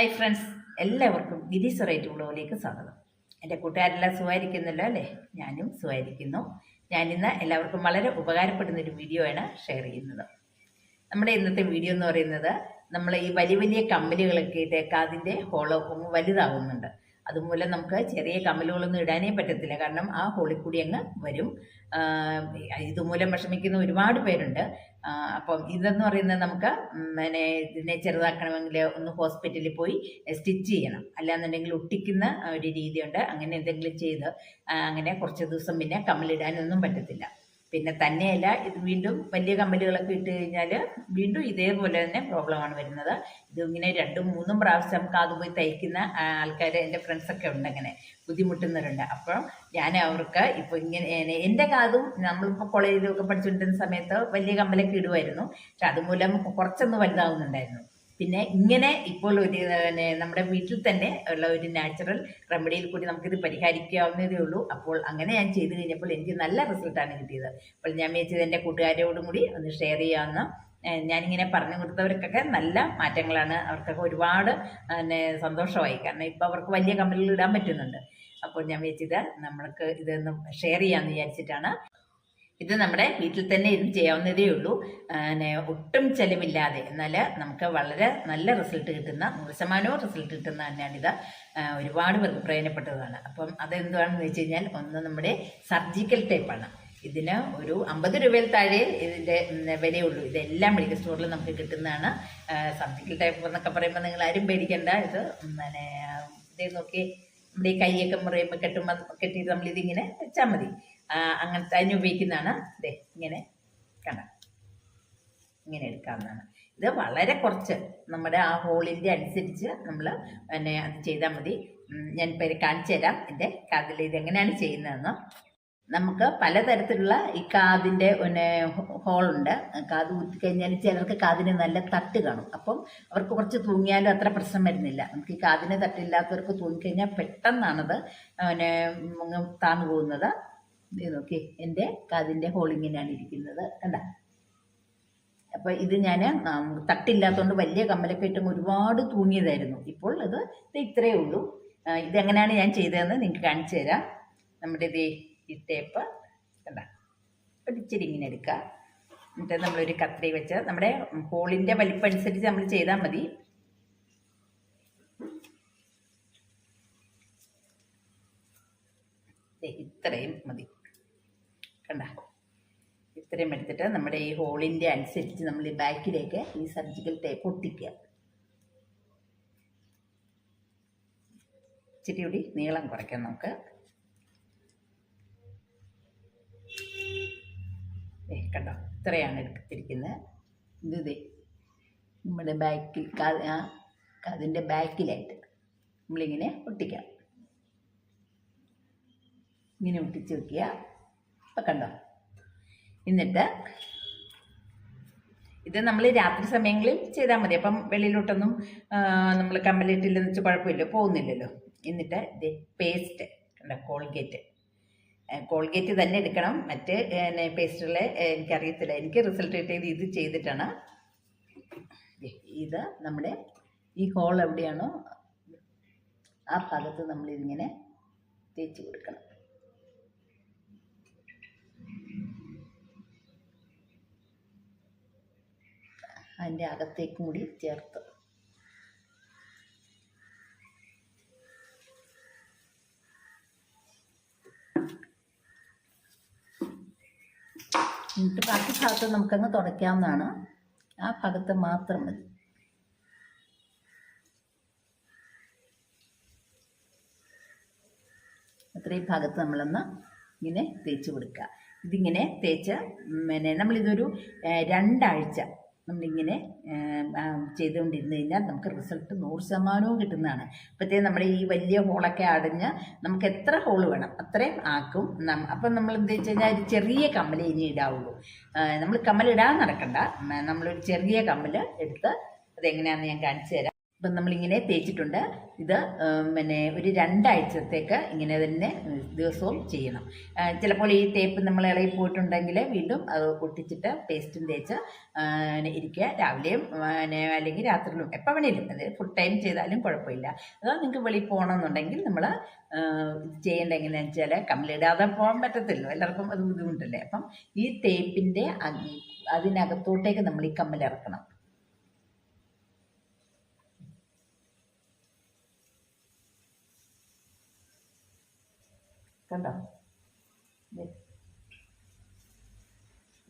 Hi friends എല്ലാവർക്കും ഗിരീസ് right ബ്ലോഗിലേക്ക് സ്വാഗതം. എന്റെ കൂട്ടുകാരെല്ലാം സുഖമായിരിക്കുന്നല്ലോ അല്ലേ? ഞാനും സുഖമായിരിക്കുന്നു. ഞാനിന്ന് എല്ലാവർക്കും വളരെ ഉപകാരപ്പെടുന്ന ഒരു വീഡിയോ ആണ് ഷെയർ ചെയ്യുന്നത്. നമ്മുടെ ഇന്നത്തെ വീഡിയോ എന്ന് പറയുന്നത് നമ്മൾ ഈ വലിയ വലിയ കമ്പനികളൊക്കെ ഇട്ടേക്ക് അതിന്റെ ഹോളോ വലുതാകുന്നുണ്ട് അതുമൂലം നമുക്ക് ചെറിയ കമ്മലുകളൊന്നും ഇടാനേ പറ്റത്തില്ല. കാരണം ആ ഹോളിക്കൂടി അങ്ങ് വരും. ഇതുമൂലം വിഷമിക്കുന്ന ഒരുപാട് പേരുണ്ട്. അപ്പം ഇതെന്ന് പറയുന്നത് നമുക്ക് പിന്നെ ഇതിനെ ചെറുതാക്കണമെങ്കിൽ ഒന്ന് ഹോസ്പിറ്റലിൽ പോയി സ്റ്റിച്ച് ചെയ്യണം. അല്ലാന്നുണ്ടെങ്കിൽ ഒട്ടിക്കുന്ന ഒരു രീതിയുണ്ട്. അങ്ങനെ എന്തെങ്കിലും ചെയ്ത് അങ്ങനെ കുറച്ച് ദിവസം പിന്നെ കമ്മലിടാനൊന്നും പറ്റത്തില്ല. പിന്നെ തന്നെയല്ല ഇത് വീണ്ടും വലിയ കമ്മലുകളൊക്കെ ഇട്ട് കഴിഞ്ഞാൽ വീണ്ടും ഇതേപോലെ തന്നെ പ്രോബ്ലമാണ് വരുന്നത്. ഇത് ഇങ്ങനെ രണ്ടും മൂന്നും പ്രാവശ്യം കാത് പോയി തയ്ക്കുന്ന ആൾക്കാർ എന്റെ ഫ്രണ്ട്സൊക്കെ ഉണ്ട് അങ്ങനെ ബുദ്ധിമുട്ടുന്നവരുണ്ട്. അപ്പോൾ ഞാൻ അവർക്ക് ഇപ്പോൾ ഇങ്ങനെ എന്റെ കാതും നമ്മളിപ്പോൾ കോളേജിലൊക്കെ പഠിച്ചുകൊണ്ടിരുന്ന സമയത്ത് വലിയ കമ്പലൊക്കെ ഇടുമായിരുന്നു പക്ഷെ അതുമൂലം കുറച്ചൊന്ന് വലുതാവുന്നുണ്ടായിരുന്നു. പിന്നെ ഇങ്ങനെ ഇപ്പോൾ ഒരു നമ്മുടെ വീട്ടിൽ തന്നെ ഉള്ള ഒരു നാച്ചുറൽ റെമഡിയിൽ കൂടി നമുക്കിത് പരിഹരിക്കാവുന്നതേ ഉള്ളൂ. അപ്പോൾ അങ്ങനെ ഞാൻ ചെയ്തു കഴിഞ്ഞപ്പോൾ എനിക്ക് നല്ല റിസൾട്ടാണ് കിട്ടിയത്. അപ്പോൾ ഞാൻ വിചാരിച്ചത് എന്റെ കൂട്ടുകാരോടും കൂടി ഒന്ന് ഷെയർ ചെയ്യാമെന്ന് ഏഹ് ഞാനിങ്ങനെ പറഞ്ഞു കൊടുത്തവർക്കൊക്കെ നല്ല മാറ്റങ്ങളാണ്. അവർക്കൊക്കെ ഒരുപാട് പിന്നെ സന്തോഷമായി. കാരണം ഇപ്പോൾ അവർക്ക് വലിയ കമ്പനികളിൽ ഇടാൻ പറ്റുന്നുണ്ട്. അപ്പോൾ ഞാൻ വിചാരിച്ചത് നമ്മൾക്ക് ഇതൊന്ന് ഷെയർ ചെയ്യാമെന്ന് വിചാരിച്ചിട്ടാണ് ഇത് നമ്മുടെ വീട്ടിൽ തന്നെ ഇരുന്ന് ചെയ്യാവുന്നതേ ഉള്ളൂ. ഒട്ടും ചെലവില്ലാതെ. എന്നാൽ നമുക്ക് വളരെ നല്ല റിസൾട്ട് കിട്ടുന്ന നൂറ് ശതമാനവും റിസൾട്ട് കിട്ടുന്ന തന്നെയാണിത്. ഒരുപാട് പേർക്ക് പ്രയോജനപ്പെട്ടതാണ്. അപ്പം അതെന്താണെന്ന് വെച്ച് കഴിഞ്ഞാൽ ഒന്ന് നമ്മുടെ സർജിക്കൽ ടേപ്പാണ് ഇതിന് ഒരു അമ്പത് രൂപയിൽ താഴെ ഇതിന്റെ വിലയുള്ളൂ. ഇതെല്ലാം മെഡിക്കൽ സ്റ്റോറിൽ നമുക്ക് കിട്ടുന്നതാണ്. സർജിക്കൽ ടൈപ്പ് എന്നൊക്കെ പറയുമ്പോൾ നിങ്ങൾ ആരും പേടിക്കേണ്ട. ഇത് പിന്നെ നോക്കി നമ്മുടെ ഈ കൈയൊക്കെ മുറിയുമ്പോൾ കെട്ടുമ്പോൾ കെട്ടിയിട്ട് നമ്മളിതിങ്ങനെ വെച്ചാൽ മതി. അങ്ങനത്തെ അതിന് ഉപയോഗിക്കുന്നതാണ്. ഇതേ ഇങ്ങനെ കണ്ട. ഇങ്ങനെ എടുക്കാവുന്നതാണ്. ഇത് വളരെ കുറച്ച്. നമ്മുടെ ആ ഹോളിന്റെ അനുസരിച്ച് നമ്മൾ പിന്നെ അത് ചെയ്താൽ മതി. ഞാൻ പേര് കാണിച്ചു തരാം. എന്റെ കാതിൽ ഇത് എങ്ങനെയാണ് ചെയ്യുന്നതെന്ന്. നമുക്ക് പലതരത്തിലുള്ള ഈ കാതിന്റെ പിന്നെ ഹോളുണ്ട് കാത് കുത്തിക്കഴിഞ്ഞാൽ ചിലർക്ക് കാതിന് നല്ല തട്ട് കാണും. അപ്പം അവർക്ക് കുറച്ച് തൂങ്ങിയാലും അത്ര പ്രശ്നം വരുന്നില്ല. നമുക്ക് ഈ കാതിന് തട്ടില്ലാത്തവർക്ക് തൂങ്ങിക്കഴിഞ്ഞാൽ പെട്ടെന്നാണത് പിന്നെ താന്നു പോകുന്നത്. ഇത് നോക്കി എന്റെ കാതിന്റെ ഹോളിങ്ങിനാണ് ഇരിക്കുന്നത്. കണ്ട? അപ്പോൾ ഇത് ഞാൻ തട്ടില്ലാത്തതുകൊണ്ട് വലിയ കമ്മലൊക്കെ ഇട്ടും ഒരുപാട് തൂങ്ങിയതായിരുന്നു. ഇപ്പോൾ ഇത് ഇത് ഇത്രയേ ഉള്ളൂ. ഇതെങ്ങനെയാണ് ഞാൻ ചെയ്തതെന്ന് നിങ്ങൾക്ക് കാണിച്ചു തരാം. നമ്മുടെ ഇത് ഈ ടേപ്പ് കണ്ട? ഇച്ചിരി ഇങ്ങനെ എടുക്കുക എന്നിട്ട് നമ്മളൊരു കത്രി വെച്ച് നമ്മുടെ ഹോളിന്റെ വലിപ്പം അനുസരിച്ച് നമ്മൾ ചെയ്താൽ മതി. ഇത്രയും മതി. കണ്ട ഇത്രയും എടുത്തിട്ട് നമ്മുടെ ഈ ഹോളിന്റെ അനുസരിച്ച് നമ്മൾ ഈ ബാക്കിലേക്ക് ഈ സർജിക്കൽ ടേപ്പ് ഒട്ടിക്കുക. ഇച്ചിരി കൂടി നീളം കുറയ്ക്കാം നമുക്ക്. കണ്ടോ? ഇത്രയാണ് എടുത്തിരിക്കുന്നത്. ഇത് നമ്മുടെ ബാക്കിൽ അതിന്റെ ബാക്കിലായിട്ട് നമ്മളിങ്ങനെ ഒട്ടിക്കാം. ഇങ്ങനെ ഒട്ടിച്ച് വെക്കുക. കണ്ടോ? എന്നിട്ട് ഇത് നമ്മൾ രാത്രി സമയങ്ങളിൽ ചെയ്താൽ മതി. അപ്പം വെളിയിലോട്ടൊന്നും നമ്മൾ കമ്മലിട്ടില്ലെന്ന് വെച്ചാൽ കുഴപ്പമില്ല പോകുന്നില്ലല്ലോ. എന്നിട്ട് ഇത് പേസ്റ്റ് കണ്ടോ കോൾഗേറ്റ് കോൾഗേറ്റ് തന്നെ എടുക്കണം. മറ്റ് പേസ്റ്റുകളെ എനിക്കറിയത്തില്ല. എനിക്ക് റിസൾട്ട് കിട്ടിയത് ഇത് ചെയ്തിട്ടാണ്. ഇത് നമ്മുടെ ഈ ഹോൾ എവിടെയാണോ ആ ഭാഗത്ത് നമ്മളിതിങ്ങനെ തേച്ച് കൊടുക്കണം. അതിന്റെ അകത്തേക്കും കൂടി ചേർത്ത്. എന്നിട്ട് ബാക്കി ഭാഗത്ത് നമുക്കങ്ങ് തുടയ്ക്കാവുന്നതാണ്. ആ ഭാഗത്ത് മാത്രം മതി. അത്രയും ഭാഗത്ത് നമ്മളൊന്ന് ഇങ്ങനെ തേച്ച് കൊടുക്കുക. ഇതിങ്ങനെ തേച്ച് പിന്നെ നമ്മളിതൊരു രണ്ടാഴ്ച നമ്മളിങ്ങനെ ചെയ്തുകൊണ്ടിരുന്നു കഴിഞ്ഞാൽ നമുക്ക് റിസൾട്ട് നൂറ് ശതമാനവും കിട്ടുന്നതാണ്. അപ്പോഴത്തേക്കും നമ്മുടെ ഈ വലിയ ഹോളൊക്കെ അടഞ്ഞ് നമുക്ക് എത്ര ഹോൾ വേണം അത്രയും ആക്കും. അപ്പം നമ്മൾ എന്താ വെച്ച് കഴിഞ്ഞാൽ ഒരു ചെറിയ കമ്മൽ ഇനി ഇടാവുള്ളൂ. നമ്മൾ കമ്മലിടാൻ നടക്കണ്ട. നമ്മളൊരു ചെറിയ കമ്മൽ എടുത്ത് അതെങ്ങനെയാണെന്ന് ഞാൻ കാണിച്ചു തരാം. ഇപ്പം നമ്മളിങ്ങനെ തേച്ചിട്ടുണ്ട്. ഇത് പിന്നെ ഒരു രണ്ടാഴ്ചത്തേക്ക് ഇങ്ങനെ തന്നെ ദിവസവും ചെയ്യണം. ചിലപ്പോൾ ഈ തേപ്പ് നമ്മൾ ഇളകി പോയിട്ടുണ്ടെങ്കിൽ വീണ്ടും അത് ഒട്ടിച്ചിട്ട് പേസ്റ്റും തേച്ച് ഇരിക്കുക. രാവിലെയും പിന്നെ അല്ലെങ്കിൽ രാത്രിയിലും എപ്പോൾ വേണേലും. അത് ഫുൾ ടൈം ചെയ്താലും കുഴപ്പമില്ല. അതോ നിങ്ങൾക്ക് വെളിയിൽ പോകണമെന്നുണ്ടെങ്കിൽ നമ്മൾ ചെയ്യേണ്ട എങ്ങനെയാണെന്ന് വെച്ചാൽ കമ്മലിടാതെ പോകാൻ പറ്റത്തില്ലല്ലോ എല്ലാവർക്കും അത് ബുദ്ധിമുട്ടല്ലേ? അപ്പം ഈ തേപ്പിന്റെ അതിനകത്തോട്ടേക്ക് നമ്മൾ ഈ കമ്മൽ കണ്ടോ?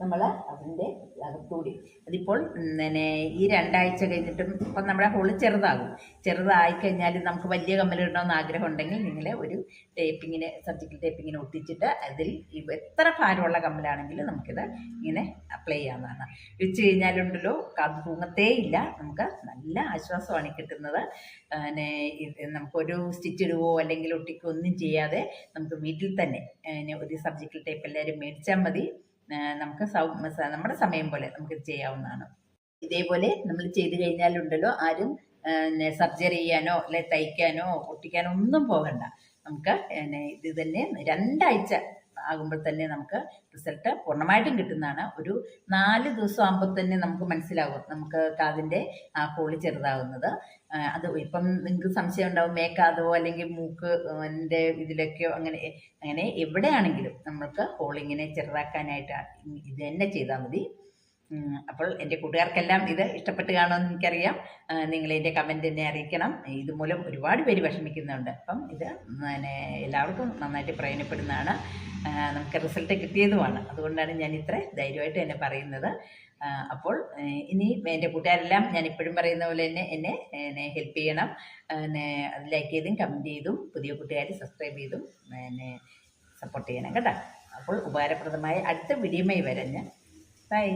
നമ്മൾ അതിന്റെ അകത്തൂടി അതിപ്പോൾ പിന്നെ ഈ രണ്ടാഴ്ച കഴിഞ്ഞിട്ടും ഇപ്പം നമ്മുടെ ഹോൾ ചെറുതാകും. ചെറുതായി കഴിഞ്ഞാൽ നമുക്ക് വലിയ കമ്മലിടണമെന്ന് ആഗ്രഹം ഉണ്ടെങ്കിൽ നിങ്ങൾ ഒരു ടേപ്പിങ്ങിന് സർജിക്കൽ ടേപ്പിങ്ങിന് ഒട്ടിച്ചിട്ട് അതിൽ എത്ര ഭാരമുള്ള കമ്മലാണെങ്കിലും നമുക്കിത് ഇങ്ങനെ അപ്ലൈ ചെയ്യാവുന്നതാണ്. വെച്ച് കഴിഞ്ഞാലുണ്ടല്ലോ അത് തൂങ്ങത്തേ ഇല്ല. നമുക്ക് നല്ല ആശ്വാസമാണ് കിട്ടുന്നത്. പിന്നെ ഇത് നമുക്കൊരു സ്റ്റിച്ച് ഇടുവോ അല്ലെങ്കിൽ ഒട്ടിക്കുകയോ ഒന്നും ചെയ്യാതെ നമുക്ക് വീട്ടിൽ തന്നെ ഒരു സർജിക്കൽ ടേപ്പ് എല്ലാവരും മേടിച്ചാൽ മതി. നമുക്ക് നമ്മുടെ സമയം പോലെ നമുക്ക് ചെയ്യാവുന്നതാണ്. ഇതേപോലെ നമ്മൾ ചെയ്ത് കഴിഞ്ഞാലുണ്ടല്ലോ ആരും സർജറി ചെയ്യാനോ അല്ലെ തയ്ക്കാനോ ഒട്ടിക്കാനോ ഒന്നും പോകണ്ട. നമുക്ക് ഇത് തന്നെ രണ്ടാഴ്ച ആകുമ്പോൾ തന്നെ നമുക്ക് റിസൾട്ട് പൂർണമായിട്ടും കിട്ടുന്നതാണ്. ഒരു നാല് ദിവസം ആകുമ്പോൾ തന്നെ നമുക്ക് മനസ്സിലാകും നമുക്ക് കാതിന്റെ ആ കോളി ചെറുതാകുന്നത് അത് ഇപ്പം നിങ്ങൾക്ക് സംശയം ഉണ്ടാവും മേക്കാതോ അല്ലെങ്കിൽ മൂക്ക് എന്റെ ഇതിലൊക്കെയോ അങ്ങനെ അങ്ങനെ എവിടെയാണെങ്കിലും നമ്മൾക്ക് കോളിങ്ങിനെ ചെറുതാക്കാനായിട്ട് ഇത് തന്നെ ചെയ്താൽ മതി. അപ്പോൾ എന്റെ കൂട്ടുകാർക്കെല്ലാം ഇത് ഇഷ്ടപ്പെട്ട് കാണുമെന്ന് എനിക്കറിയാം. നിങ്ങൾ എന്റെ കമന്റ് എന്നെ അറിയിക്കണം. ഇതുമൂലം ഒരുപാട് പേര് വിഷമിക്കുന്നുണ്ട്. അപ്പം ഇത് എല്ലാവർക്കും നന്നായിട്ട് പ്രയോജനപ്പെടുന്നതാണ്. നമുക്ക് റിസൾട്ട് കിട്ടിയതുമാണ്. അതുകൊണ്ടാണ് ഞാൻ ഇത്ര ധൈര്യമായിട്ട് എന്നെ പറയുന്നത്. അപ്പോൾ ഇനി എന്റെ കൂട്ടുകാരെല്ലാം ഞാൻ ഇപ്പോഴും പറയുന്ന പോലെ തന്നെ എന്നെ എന്നെ ഹെൽപ്പ് ചെയ്യണം. എന്നെ ലൈക്ക് ചെയ്തും കമന്റ് ചെയ്തും പുതിയ കൂട്ടുകാർ സബ്സ്ക്രൈബ് ചെയ്തും എന്നെ സപ്പോർട്ട് ചെയ്യണം കേട്ടോ. അപ്പോൾ ഉപകാരപ്രദമായ അടുത്ത വീഡിയോയുമായി വരാം ഞാൻ. ബൈ